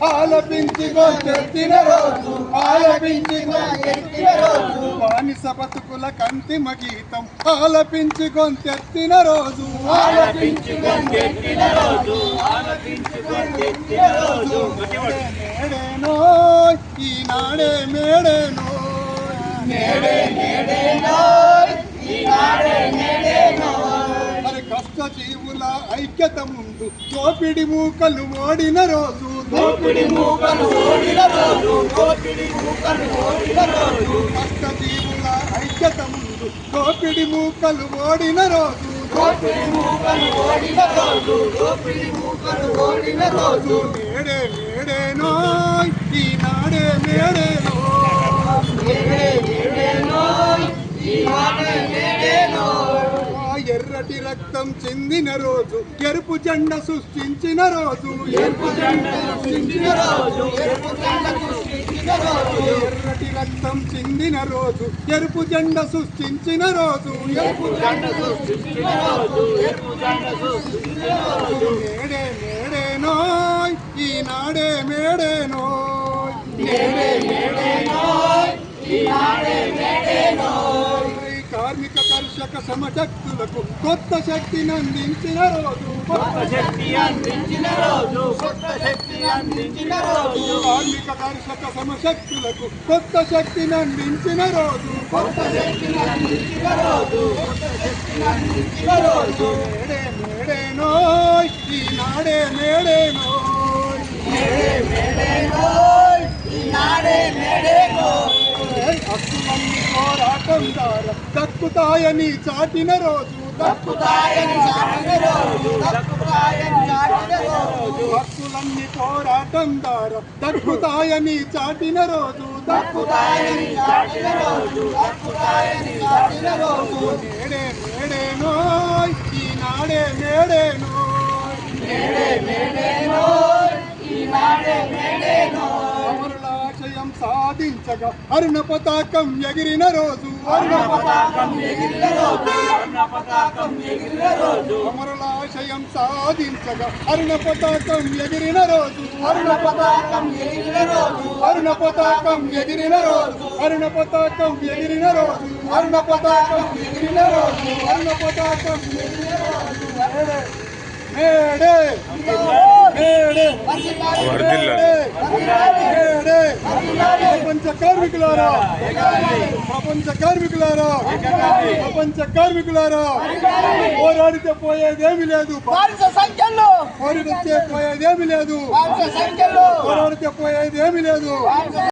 ఆలపించి గొంతెత్తిన రోజు ఆలపించి గొంతెత్తిన రోజు. బానిస బతుకుల అంతిమ గీతం ఆలపించి గొంతెత్తిన రోజు. ఆలపించి గొంతెత్తిన రోజు రోజు. మేడేనో ఈనాడే మేడేనో మేడే మేడేనో మరి కష్ట జీవుల ఐక్యత ముందు దోపిడి మూకలు ఓడిన రోజు. దోపిడి మూకలు ఓడిన రోజు దోపిడి మూకలు ఓడిన రోజు కష్ట జీవుల ఐక్యత ముందు దోపిడి మూకలు ఓడిన రోజు. దోపిడి మూకలు ఓడిన రోజు దోపిడి మూకలు ఓడిన రోజు. మేడే మేడేనో ఈనాడే రక్తం చెందిన రోజు. ఎరుపు జెండ సృష్టించిన రోజు. ఎరుపు జెండ సృష్టించిన రోజు. ఎరుపు జెండ సృష్టించిన రోజు. ఎర్రటి రక్తం చెందిన రోజు. ఎరుపు జెండ సృష్టించిన రోజు. ఎరుపు జెండ సృష్టించిన రోజు. ఎరుపు జెండ సృష్టించిన రోజు. మేడే మేడేనో ఈనాడే మేడేనో మేడే కర్షక సమశక్తులకు కొత్త శక్తిని అందించిన రోజు. కొత్త శక్తి అందించిన రోజు. కొత్త శక్తి అందించిన రోజు. కార్మిక కర్షక సమశక్తులకు కొత్త శక్తిని అందించిన రోజు. కొత్త శక్తిని అందించిన రోజు. కొత్త శక్తిని అందించిన రోజు. మేడే మేడేనో ఈనాడే మేడేనో మేడే మేడేనో ఈనాడే మేడేనో భక్తులన్నీ పోరాటంగా దక్కుతాయని చాటిన రోజు దక్కుతాయని చాటిన రోజు దక్కుతాయని చాటిన రోజు. భక్తులన్నీ పోరాటంగా దక్కుతాయని చాటిన రోజు దక్కుతాయని చాటిన రోజు దక్కుతాయని చాటిన రోజు. నేడే నేడేనో ఈనాడే నేడేనో నేడే నేడేనో ఈనాడే నేడేనో సాధించగా అరుణ పతాకం ఎగిరిన రోజు. అరుణ పతాకం ఎగిరిన రోజు. అరుణ పతాకం ఎగిరిన రోజు. అమరుల ఆశయం సాధించగా అరుణ పతాకం ఎగిరిన రోజు. అరుణ పతాకం ఎగిరిన రోజు. అరుణ పతాకం ఎగిరిన రోజు. అరుణ పతాకం ఎగిరిన రోజు. అరుణ పతాకం ఎగిరిన రోజు. అరుణ పతాకం ఎగిరిన రోజు. May Day. May Day. May Day. May Day. ప్రపంచ కార్మికులారా. ప్రపంచ కార్మికులారా. ప్రపంచ కార్మికులారా. పోరాడితే పోయేదేమి లేదు. పోరాడితే పోయేదేమి లేదు. పోరాడితే పోయేదేమి లేదు.